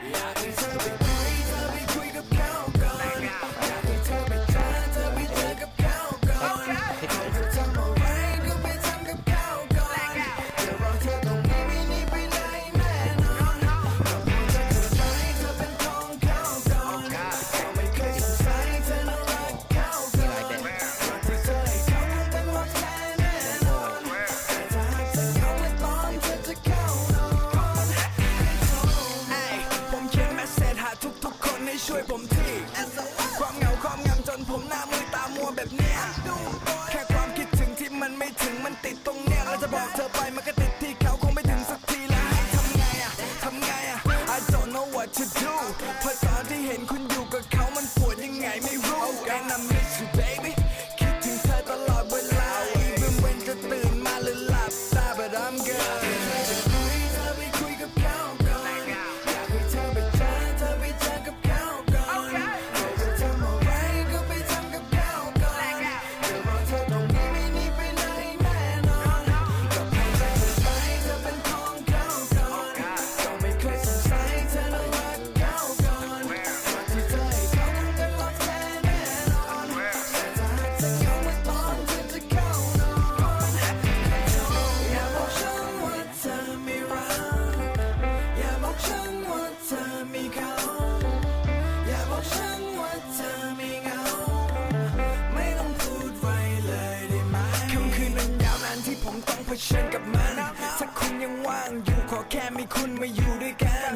อ ช่วยผมทีความเหงาความงำจนผมหน้ามือตามัวแบบเนี้ยแค่ความคิดถึงที่มันไม่ถึงมันติดตรงเนี้ยแล้วจะบอกเธอไปมันก็ติดที่เขาคงไม่ถึงสักทีแล้วทำไงอะทำไงอะ I don't know what to do เพราะตอนที่เห็นคุณอยู่ ผชิญกับมันถ้าคุณยังว่างอยู่ขอแค่มีคุณมาอยู่ด้วยกัน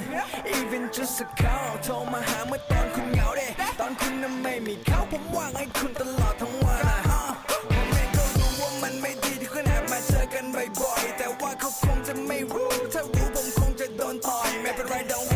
even just a call โทรมาหาเมื่อตอนคุณเหงาเด้ตอนคุณนั้นไม่มีเขาผมว่างให้คุณตลอดทั้งวันผมเองก็รู้ว่ามันไม่ดีที่คุณแอบมาเจอกันบ่อยๆแต่ว่าเขาคงจะไม่รู้ ถ้ารู้ผมคงจะโดนต่อยไม่เป็นไร don